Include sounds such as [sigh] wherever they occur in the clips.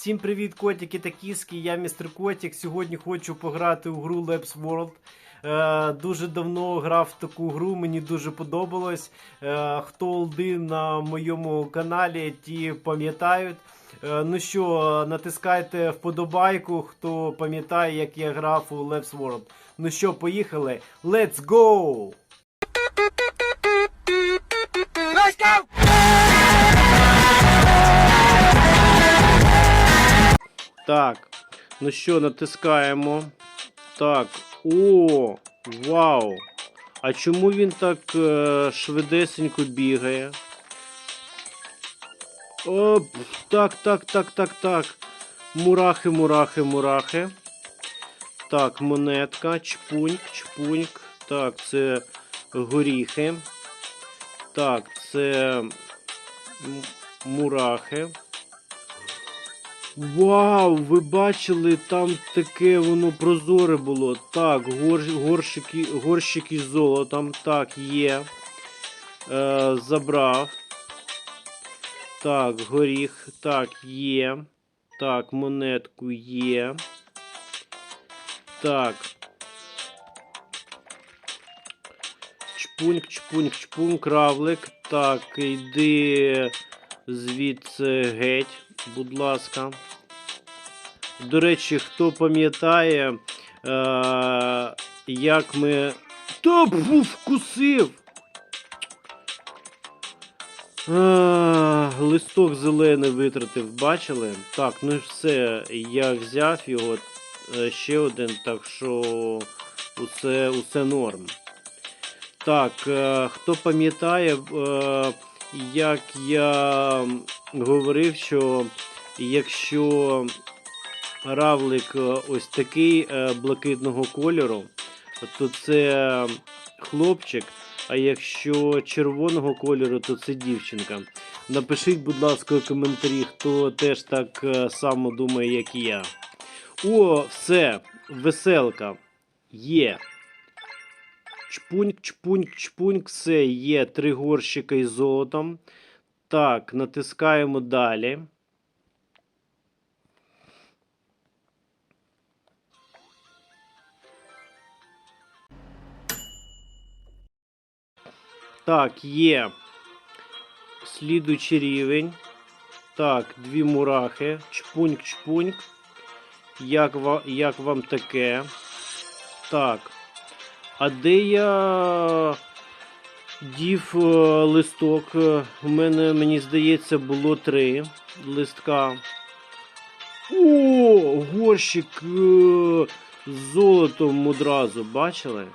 Всім привіт, котики та кіски. Я містер Котик. Сьогодні хочу пограти у гру Labs World. Е, дуже давно грав в таку гру, мені дуже подобалось. Е, хто олди на моєму каналі, ті пам'ятають. Е, ну що, натискайте вподобайку, хто пам'ятає, як я грав у Labs World. Ну що, поїхали? Let's go! Так, ну що, натискаємо. Так. О, вау! А чому він так е, швидесенько бігає? Оп, так, так, так, так, так. Мурахи, мурахи, мурахи. Так, монетка, чпуньк, чпуньк. Так, це горіхи. Так, це мурахи. Вау, ви бачили, там таке воно прозоре було. Так, гор, горщики, горщики з золотом. Так, є. Е, забрав. Так, горіх. Так, є. Так, монетку є. Так. Чпуньк, чпуньк, чпуньк, равлик. Так, йди звідси геть, будь ласка. До речі, хто пам'ятає, е- як ми. Та бу, вкусив! А, листок зелений витратив, бачили? Так, ну все, я взяв його е, ще один, так що усе, усе норм. Так, е, хто пам'ятає, е, як я говорив, що якщо равлик е, ось такий е, блакитного кольору, то це хлопчик, а якщо червоного кольору, то це дівчинка. Напишіть, будь ласка, у коментарі, хто теж так е, само думає, як і я. О, все, веселка. Є. Чпуньк, чпуньк, чпуньк, все, є три горщика із золотом. Так, натискаємо далі. Так, є. Слідуючий рівень. Так, дві мурахи. Чпуньк, чпуньк. Як, ва- як вам таке? Так. А де я дів е, листок? Е, У мене, мені здається, було три листка. О, горщик е, з золотом одразу, бачили?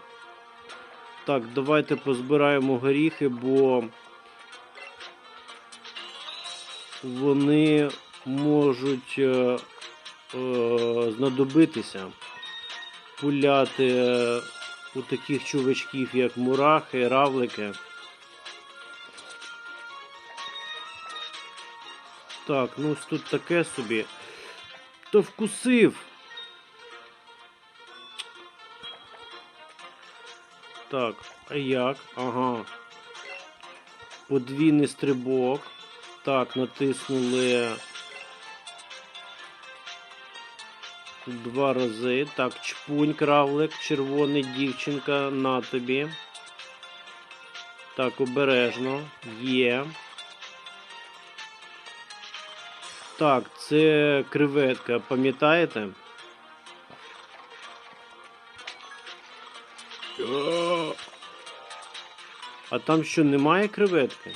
Так, давайте позбираємо горіхи, бо вони можуть е, е, знадобитися пуляти е, у таких чувачків, як мурахи, равлики. Так, ну ось тут таке собі. То вкусив. Так, а як? Ага. Подвійний стрибок. Так, натиснули два рази. Так, чпунь, кравлик, червоний дівчинка на тобі. Так, обережно. Є. Так, це креветка, пам'ятаєте? А там що, немає креветки?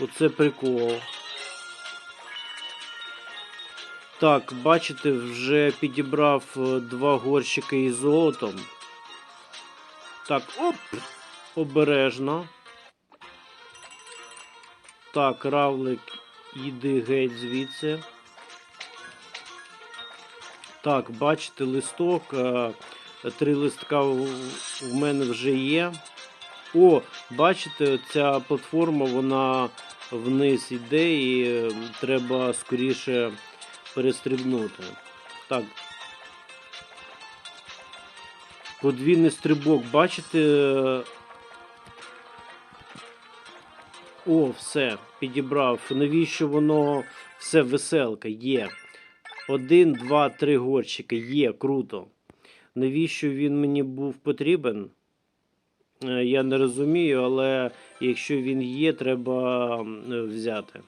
Оце прикол. Так, бачите, вже підібрав е, два горщики із золотом. Так, оп! Обережно. Так, равлик, іди геть звідси. Так, бачите, листок. Три листка в мене вже є. О, бачите, ця платформа вона вниз йде і е, треба скоріше перестрибнути. Так. Подвійний стрибок, бачите? О, все. підібрав. Навіщо воно все веселка? Є. Один, два, три горщики. Є, круто. Навіщо він мені був потрібен? Е, Я не розумію, але якщо він є, треба е, взяти.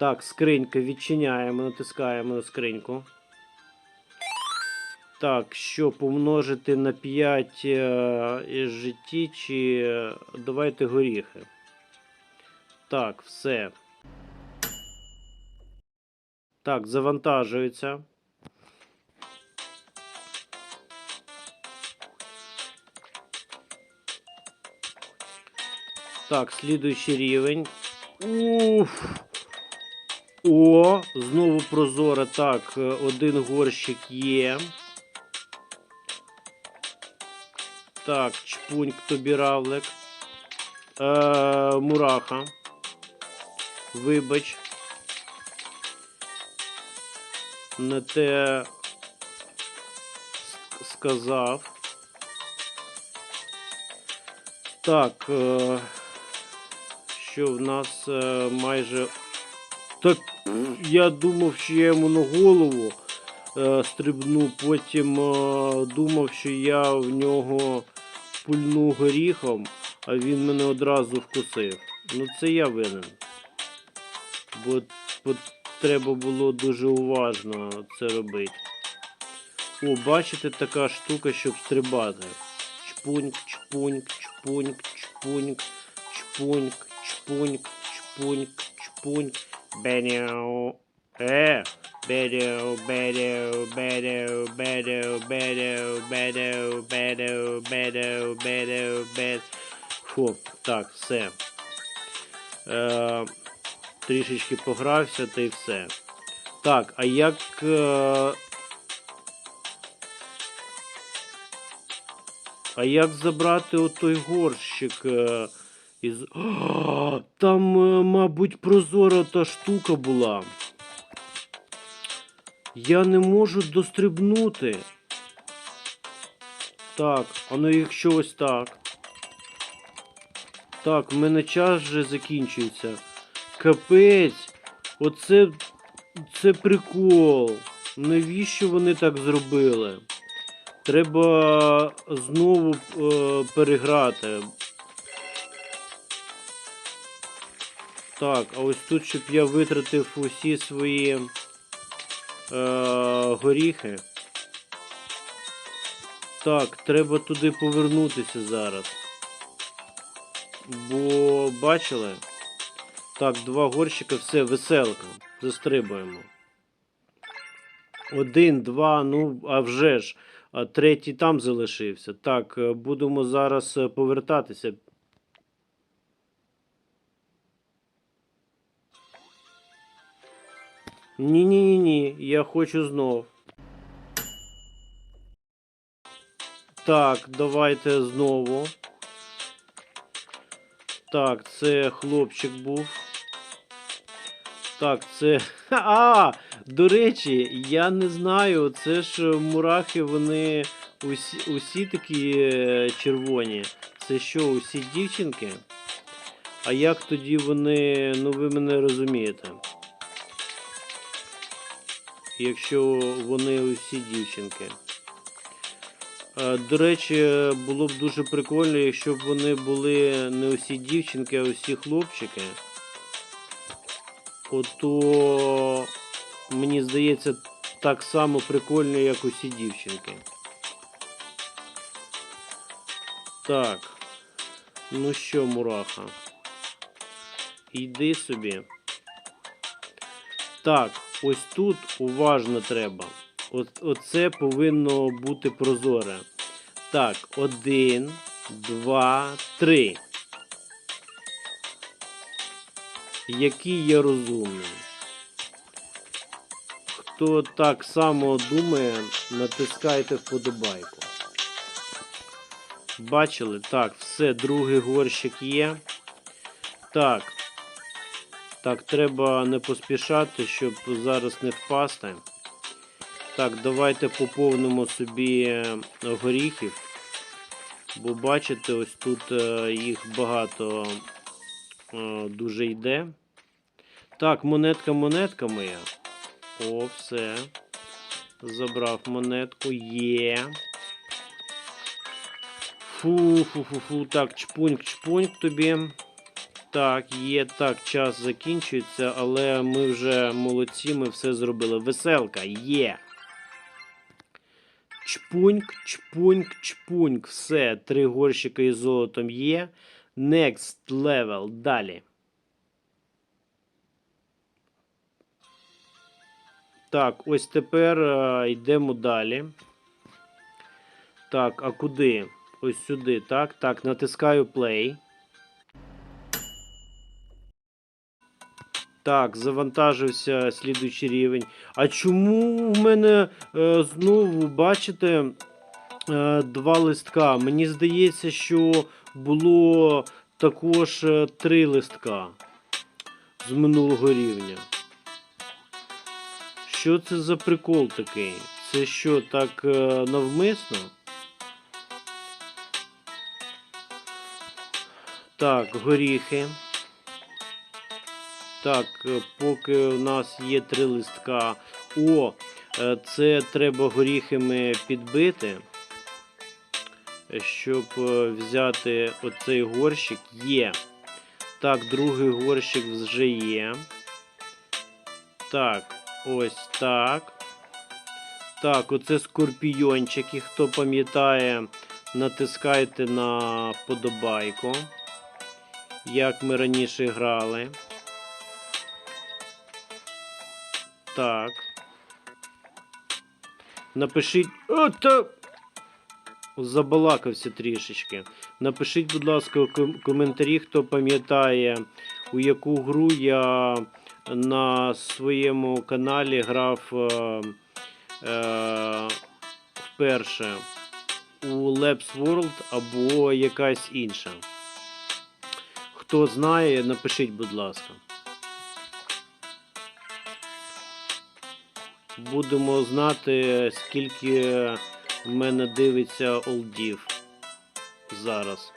Так, скринька відчиняємо, натискаємо на скриньку. Так, що помножити на 5 е, житті чи давайте горіхи. Так, все. Так, завантажується. Так, слідуючий рівень. Уф. О, знову прозоре. Так, е, один горщик є. Так, чпуньк тобі равлик. Е, мураха. Вибач. Не те сказав. Так. Е, що в нас е, майже. Так я думав, що я йому на голову е, стрибну, потім е, думав, що я в нього пульну горіхом, а він мене одразу вкусив. Ну це я винен. Бо, бо треба було дуже уважно це робити. О, бачите, така штука, щоб стрибати. Чпуньк, чпуньк, чпуньк, чпуньк, чпуньк, чпуньк, чпуньк, чпуньк. Беняу. Е. Беду, беду, беду, беду, беду, беду, беду, беду, беду, беду. Фу, так, все. Е, трішечки погрався та й все. Так, а як. Е, а як забрати отой горщик? Е, із... А, [gasps] там, е, мабуть, прозора та штука була. Я не можу дострибнути. Так, а ну якщо ось так. Так, в мене час вже закінчується. Капець. Оце. Це прикол. Навіщо вони так зробили? Треба знову е, переграти. Так, а ось тут, щоб я витратив усі свої е, горіхи. Так, треба туди повернутися зараз. Бо бачили? Так, два горщика, все, веселка. Застрибуємо. Один, два, ну, а вже ж. А третій там залишився. Так, е, будемо зараз е, повертатися. Ні-ні-ні, ні, я хочу знов. Так, давайте знову. Так, це хлопчик був. Так, це. А! До речі, я не знаю. Це ж мурахи, вони усі, усі такі е, червоні. Це що, усі дівчинки? А як тоді вони. Ну ви мене розумієте. Якщо вони усі дівчинки. До речі, було б дуже прикольно, якщо б вони були не усі дівчинки, а усі хлопчики. Ото мені здається так само прикольно, як усі дівчинки. Так. Ну що, мураха? Йди собі. Так, ось тут уважно треба. От, оце повинно бути прозоре. Так, один, два, три. Який я розумний. Хто так само думає, натискайте вподобайку. Бачили? Так, все, другий горщик є. Так. Так, треба не поспішати, щоб зараз не впасти. Так, давайте поповнимо собі е, горіхів. Бо бачите, ось тут е, їх багато е, дуже йде. Так, монетка, монетка моя. О, все. Забрав монетку. Є. Фу, фу, фу, фу. Так, чпуньк, чпуньк тобі. Так, є, так, час закінчується, але ми вже молодці, ми все зробили. Веселка, є. Чпуньк, чпуньк, чпуньк. Все, три горщика із золотом є. Next level. Далі. Так, ось тепер е, йдемо далі. Так, а куди? Ось сюди, так? Так, натискаю play. Так, завантажився слідуючий рівень. А чому в мене е, знову, бачите, е, два листка? Мені здається, що було також е, три листка з минулого рівня. Що це за прикол такий? Це що, так е, навмисно? Так, горіхи. Так, е, поки у нас є три листка. О, е, це треба горіхами підбити. Щоб е, взяти оцей горщик. Є. Так, другий горщик вже є. Так, ось так. Так, оце скорпіончики. Хто пам'ятає, натискайте на подобайку. Як ми раніше грали. Так. Напишіть. О. Забалакався трішечки. Напишіть, будь ласка, ком- коментарі, хто пам'ятає, у яку гру я на своєму каналі грав е, е, вперше у Labs World або якась інша. Хто знає, напишіть, будь ласка. Будемо знати, скільки мене дивиться олдів зараз.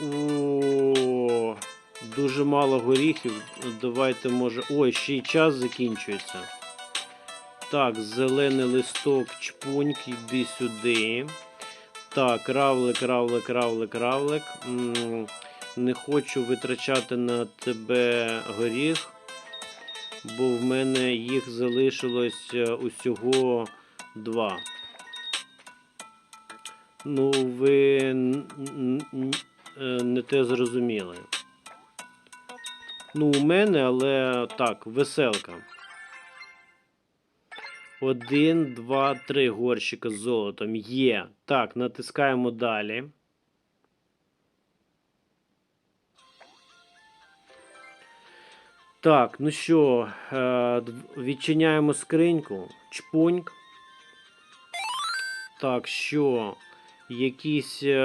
О, дуже мало горіхів. Давайте може. Ой, ще й час закінчується. Так, зелений листок, чпуньк, йди сюди. Так, равлик, равлик, равлик, равлик. М, Не хочу витрачати на тебе горіх, бо в мене їх залишилось е, усього два. Ну, ви е, не те зрозуміли. Ну, у мене, але так, веселка. Один, два, три горщика з золотом є. Так, натискаємо далі. Так, ну що, е, відчиняємо скриньку. Чпуньк. Так, що? Якісь е,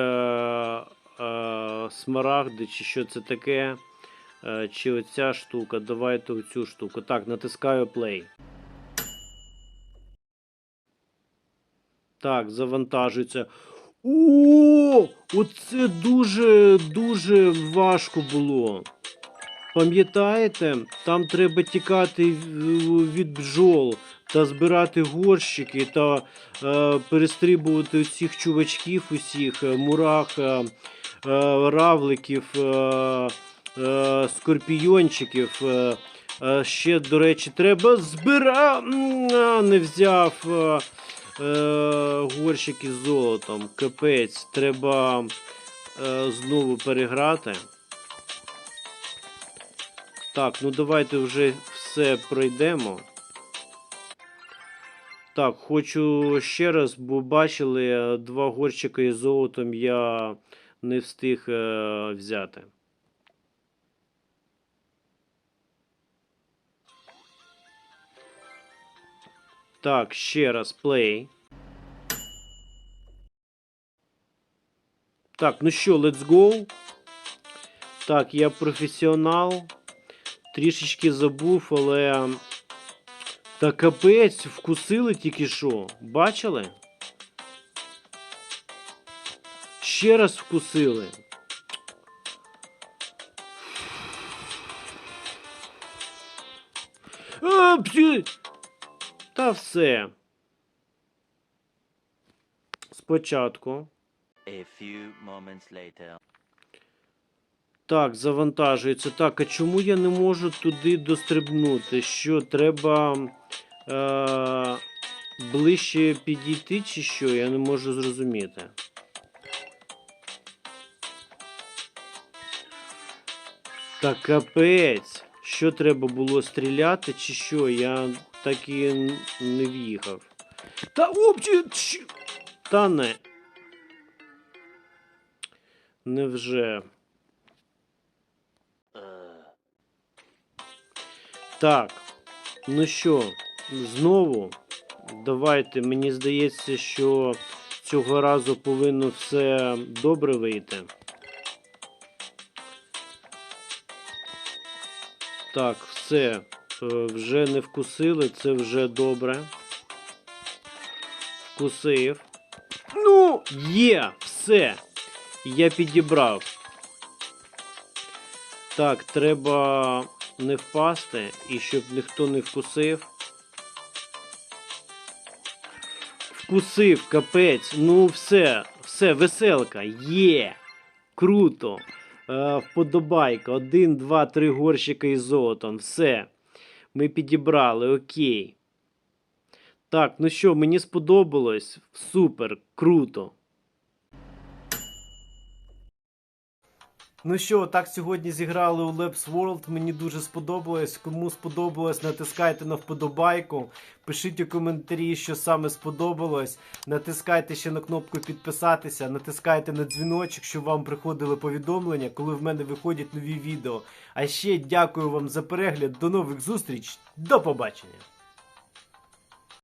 е, смарагди, чи що це таке? Е, чи оця штука? Давайте оцю штуку. Так, натискаю play. Так, завантажується. О, оце дуже дуже важко було. Пам'ятаєте, там треба тікати від бджол та збирати горщики та е, перестрибувати цих чувачків усіх, е, мурах, е, е, равликів, е, е, скорпіончиків. Е, е, ще, до речі, треба збира... Не взяв е, горщики з золотом. Капець, треба е, знову переграти. Так, ну давайте вже все пройдемо. Так, хочу ще раз, бо бачили, е, два горщика із золотом я не встиг е, взяти. Так, ще раз play. Так, ну що, let's go. Так, я професіонал. Трішечки забув, але. Та капець, вкусили тільки що. Бачили? ще раз вкусили. А, псі! Та все. Спочатку. A few moments later. Так, завантажується. Так, а чому я не можу туди дострибнути? Що треба е- ближче підійти, чи що? Я не можу зрозуміти. Так, капець. Що треба було стріляти, чи що? Я так і не в'їхав. Та обчі! Та не. Невже. Так, ну що, знову давайте. Мені здається, що цього разу повинно все добре вийти. Так, все. е, Вже не вкусили, це вже добре. Вкусив. Ну, є, все. Я підібрав. Так, треба не впасти і щоб ніхто не вкусив. Вкусив, капець. Ну, все, все, веселка. Є. Круто. Е, вподобайка. Один, два, три горщика із золотом. Все. Ми підібрали, окей. Так, ну що, мені сподобалось. Супер, круто. Ну що, так сьогодні зіграли у Labs World. Мені дуже сподобалось. Кому сподобалось, натискайте на вподобайку. Пишіть у коментарі, що саме сподобалось. Натискайте ще на кнопку підписатися, натискайте на дзвіночок, щоб вам приходили повідомлення, коли в мене виходять нові відео. А ще дякую вам за перегляд. До нових зустріч. До побачення!